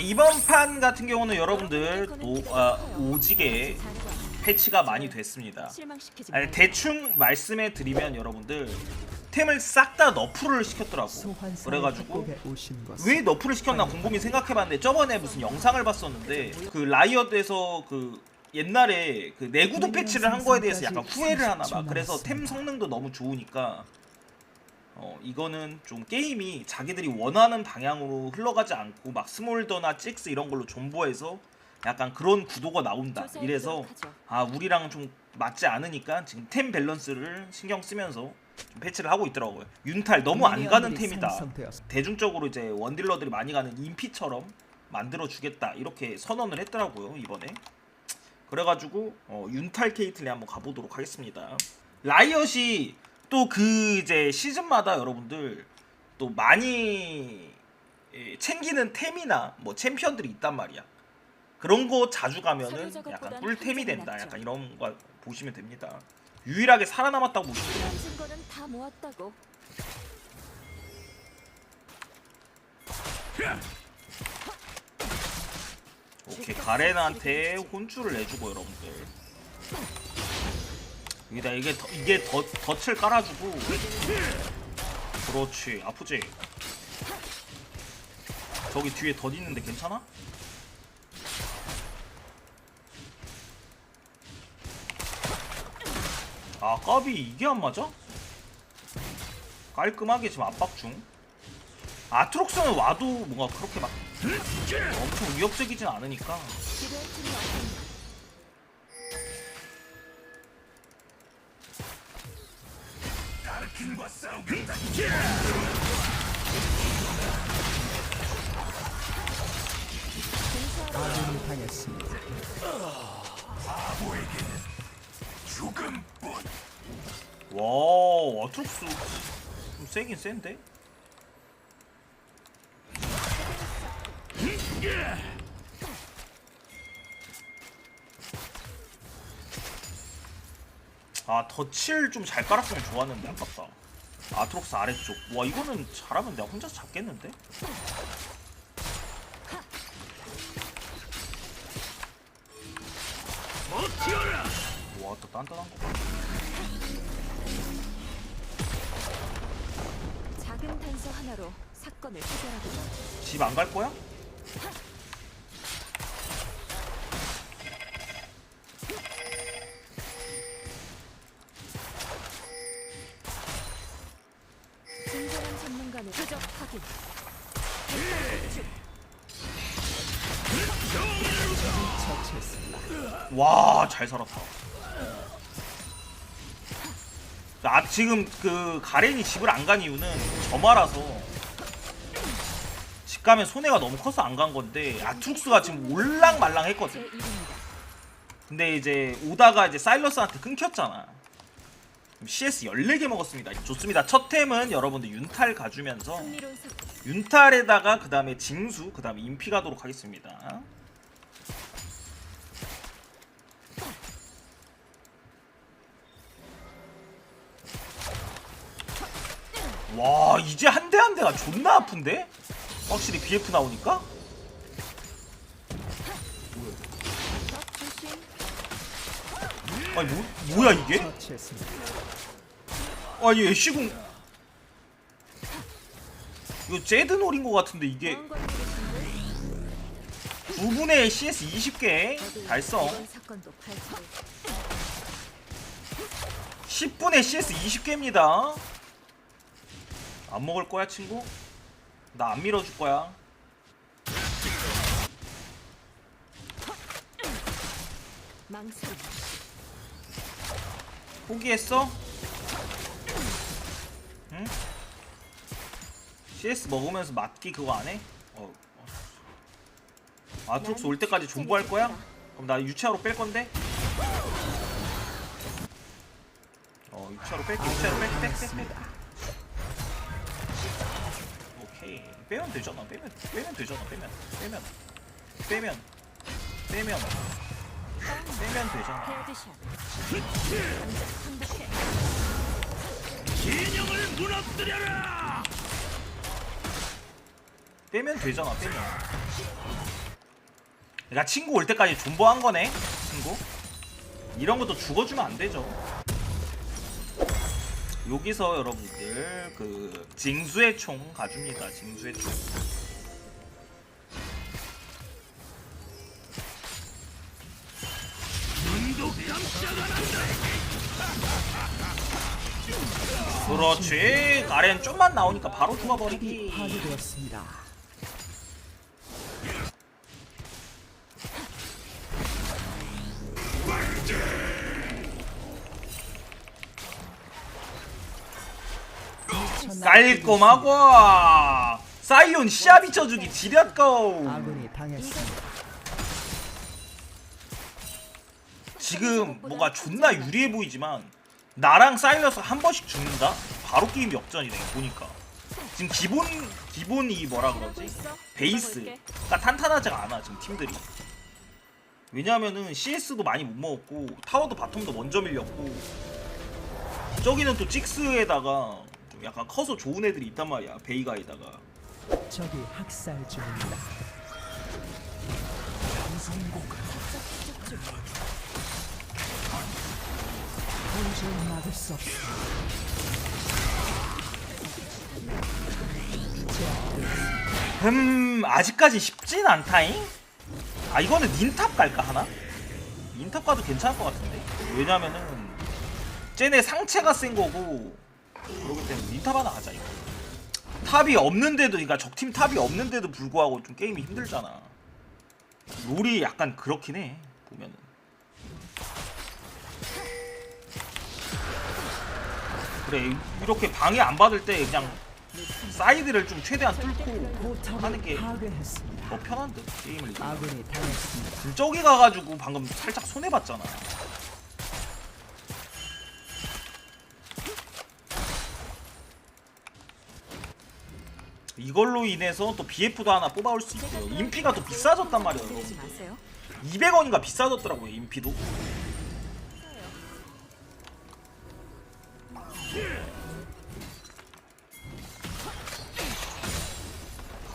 이번 판 같은 경우는 여러분들 또 아, 오지게 패치가 많이 됐습니다. 아니. 대충 말씀해 드리면 여러분들 템을 싹 다 너프를 시켰더라고. 그래가지고 왜 너프를 시켰나 곰곰이 생각해봤는데 저번에 무슨 영상을 봤었는데 그 라이엇에서 그 옛날에 그 내구도 패치를 한 거에 대해서 약간 후회를 하나 봐. 그래서 템 성능도 너무 좋으니까 어 이거는 좀 게임이 자기들이 원하는 방향으로 흘러가지 않고 막 스몰더나 찍스 이런 걸로 존버해서 약간 그런 구도가 나온다. 이래서. 아 우리랑 좀 맞지 않으니까 지금 템 밸런스를 신경 쓰면서 좀 패치를 하고 있더라고요. 윤탈 너무 안 가는 템이다. 대중적으로 이제 원딜러들이 많이 가는 인피처럼 만들어 주겠다 이렇게 선언을 했더라고요 이번에. 그래가지고 어, 윤탈 케이틀리 한번 가보도록 하겠습니다. 라이엇이 또 그 이제 시즌마다 여러분들 또 많이 예, 챙기는 템이나 뭐 챔피언들이 있단 말이야. 그런 거 자주 가면은 약간 꿀템이 된다. 약간 이런 거 보시면 됩니다. 유일하게 살아남았다고 보시면 돼요. 오케이 가렌한테 혼쭐을 내주고 여러분들 여기다 이게 더, 이게 더, 덫을 깔아주고 그렇지 아프지 저기 뒤에 덫 있는데 괜찮아? 아 까비 이게 안 맞아? 깔끔하게 지금 압박 중 아트록스는 와도 뭔가 그렇게 막 엄청 위협적이진 않으니까 필요할 팀이 없습니다. 아군이 당했습니다. 와 아트록스 좀 세긴 센데? 아 덫을 좀잘 깔았으면 좋았는데 아깝다 아트록스 아래쪽 와 이거는 잘하면 내가 혼자서 잡겠는데? 와또 단단한 거 봐. 작은 단서 하나로 사건을 해결하고 집 안 갈 거야? 전문가는 표적 확인. 와, 잘 살았다. 나 지금 그 가렌이 집을 안 간 이유는 점화라서 집 가면 손해가 너무 커서 안 간 건데 아투룩스가 지금 올랑말랑 제 했거든. 이름입니다. 근데 이제 오다가 이제 사일러스한테 끊겼잖아. CS 14개 먹었습니다. 좋습니다. 첫 템은 여러분들 윤탈 가주면서. 윤탈에다가 그 다음에 징수, 그 다음에 인피 가도록 하겠습니다. 와 이제 한 대 한 대가 존나 아픈데? 확실히 BF 나오니까? 아니 뭐, 뭐야 이게? 아니 애쉬궁 이거 제드 노린 것 같은데 이게 보안 관계자분들 9분의 CS 20개 저도 달성 이번 사건도 발표. 10분에 CS 20개입니다. 안 먹을 거야, 친구? 나 안 밀어줄 거야. 포기했어? 응? CS 먹으면서 맞기 그거 안 해? 어. 어. 아트록스 올 때까지 존버할 거야? 그럼 나 유치하로 뺄 건데? 어, 유치하로 뺄게, 유치하로 뺄게, 뺄게, 뺄게. 오케이. 빼면 되잖아, 빼면, 빼면 되잖아, 빼면. 빼면. 빼면. 빼면. 빼면 되잖아. 당장 항복해. 빼면 되잖아 빼면. 내가 친구 올 때까지 존버한 거네 친구? 이런 것도 죽어주면 안 되죠. 여기서 여러분들 그 징수의 총 가줍니다 징수의 총 그렇지 가렌 좀만 나오니까 바로 죽어버리기 파괴되었습니다. 깔끔하고 사이온 시야 비춰주기 지렸고 아군이 당했습니다. 지금 뭔가 존나 유리해 보이지만 나랑 사일러스 한 번씩 죽는다? 바로 게임 역전이네 보니까. 지금 기본 기본 이 뭐라 그러지? 베이스가 탄탄하지가 않아 지금 팀들이. 왜냐면은 CS도 많이 못 먹었고 타워도 바텀도 먼저 밀렸고 저기는 또 찍스에다가 좀 약간 커서 좋은 애들이 있단 말이야 베이가에다가. 적이 학살 중입니다. 도저히 음 아직까지 쉽진 않다잉? 아 이거는 닌탑 갈까 하나? 닌탑 가도 괜찮을 것 같은데? 왜냐면은 쟤네 상체가 센 거고 그러기 때문에 닌탑 하나 가자 이거. 탑이 없는데도 그러니까 적팀 탑이 없는데도 불구하고 좀 게임이 힘들잖아. 롤이 약간 그렇긴 해 그래 이렇게 방해 안 받을 때 그냥 사이드를 좀 최대한 뚫고 하는 게 더. 편한 듯 게임을. 저기 가가지고 방금 살짝 손해 봤잖아. 이걸로 인해서 또 BF도 하나 뽑아올 수 있고요. 인피가 또 비싸졌단 말이에요. 들리지 마세요. 200원인가 비싸졌더라고요. 인피도.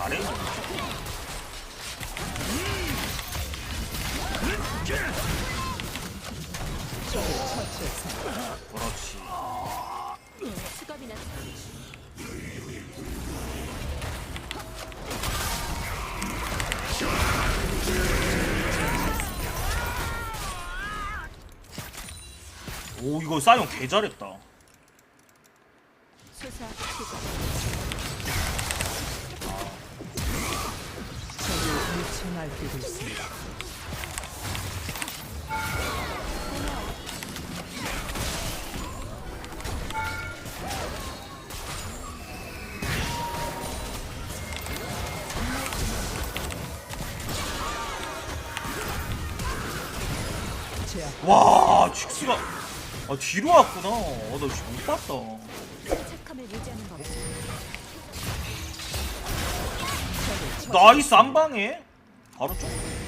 가래. 그렇지. 수갑이나 오 이거 싸용 개 잘했다. 날뛰고 있습니다. 와 직스가 아 뒤로 왔구나. 아, 나 진짜 못 봤다. 나이스 한 방에 바로 당했습니다.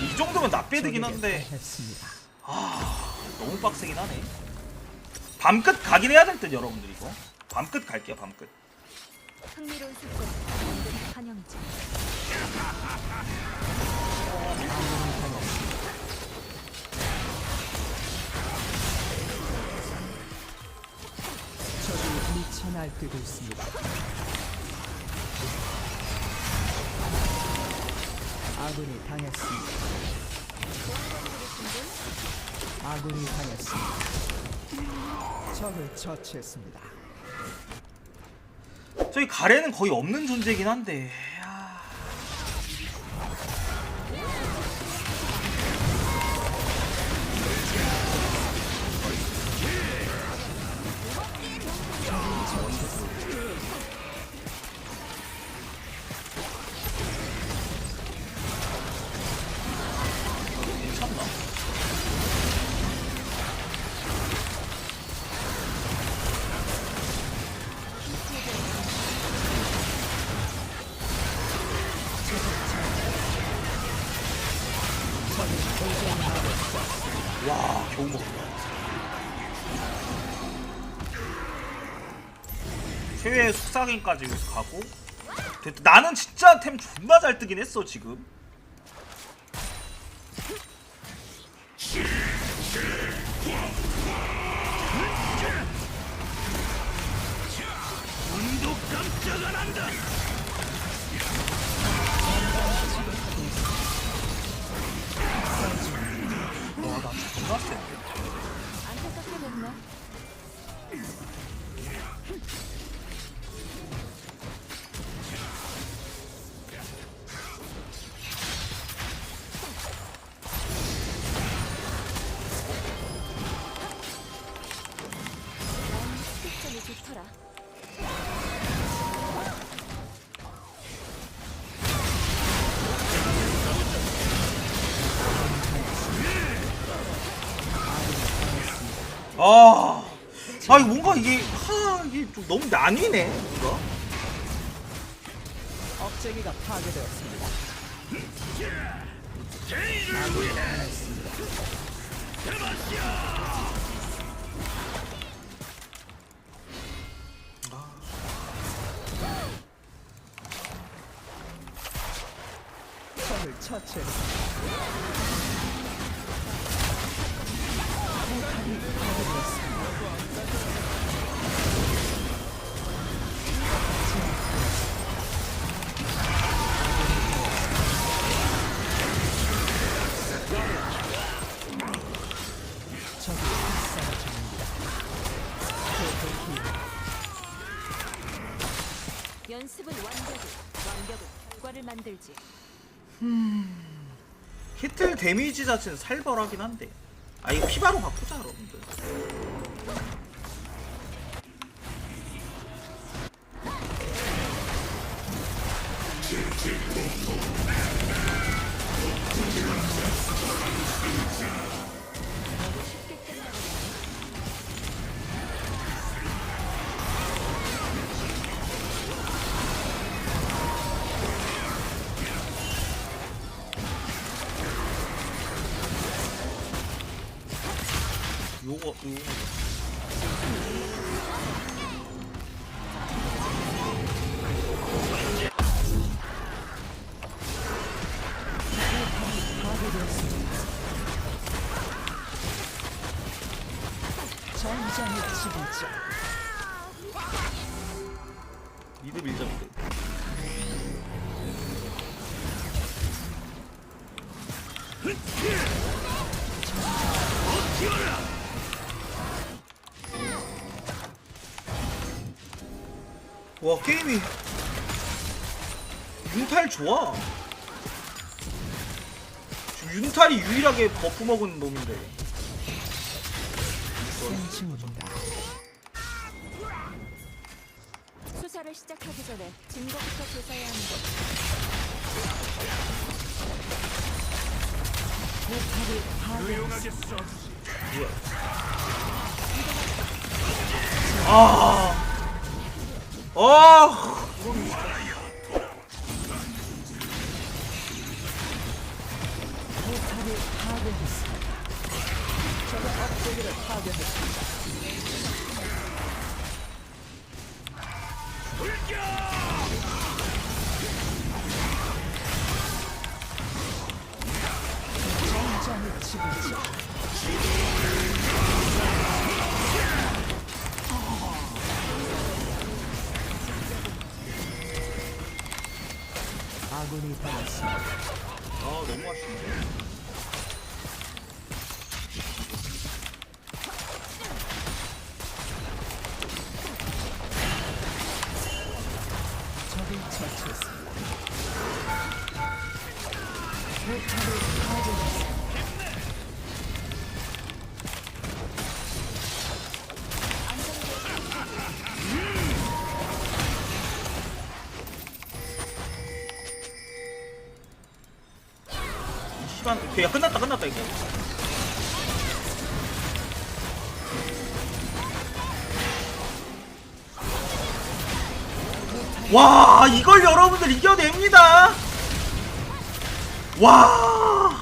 이 정도면 나빼드긴 한데 했습니다. 너무 빡세긴 하네. 밤끝 가긴 해야 될 듯 여러분들 이거. 밤끝 갈게요 밤끝. 흥미로운 습관. 만든 환영이죠. 적이 미쳐 날뛰고 있습니다. 아군이 당했습니다. 아군이 당했습니다. 적을 처치했습니다. 저기 가래는 거의 없는 존재긴 한데. 속삭임까지 가고 됐다. 나는 진짜 템 존나 잘 뜨긴 했어 지금 아, 아 이거 뭔가 이게 하 이게 좀 너무 나뉘네 뭔가. 억제기가 파괴되었습니다. 아군이 당했습니다. 적을 처치했습니다. 연습은 완벽이, 완벽은 결과를 만들지. 히틀 데미지 자체는 살벌하긴 한데. 아 이거 피바로 바꾸자 여러분들. 요거 요거. 전장의 지배자 미드 밀자인데. 와 게임이 윤탈 좋아. 지금 윤탈이 유일하게 버프 먹은 놈인데. 수사를 시작하기 전에 증거부터 조사해야 하는데. 뭐야? 아, 아, 포탑을 파괴했습니 억제기를 파괴했습니다. 시간, 야 끝났다 끝났다 이거. 와 이걸 여러분들 이겨냅니다. 와야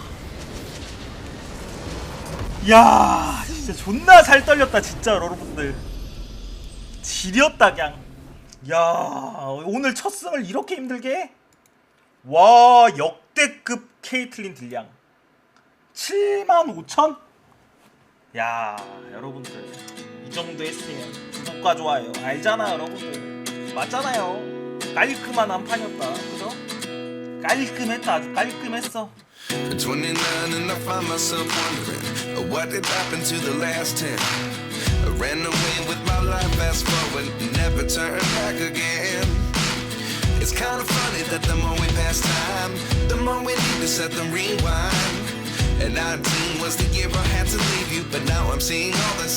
진짜 존나 살 떨렸다 진짜 여러분들 지렸다 그냥 야 오늘 첫 승을 이렇게 힘들게 해? 와 역대급 케이틀린 딜량 75,000? 야 여러분들 이 정도 했으면 구독과 좋아요 알잖아 여러분들 맞잖아요 깔끔한 한 판이었다 그죠? 깔끔했다 아주 깔끔했어 29 and I find myself wondering uh, what did happen to the last 10. I ran away with my life, fast forward, never turn back again. It's kind of funny that the more we pass time, the more we need to set them rewind. 19 was the year I had to leave you, but now I'm seeing all the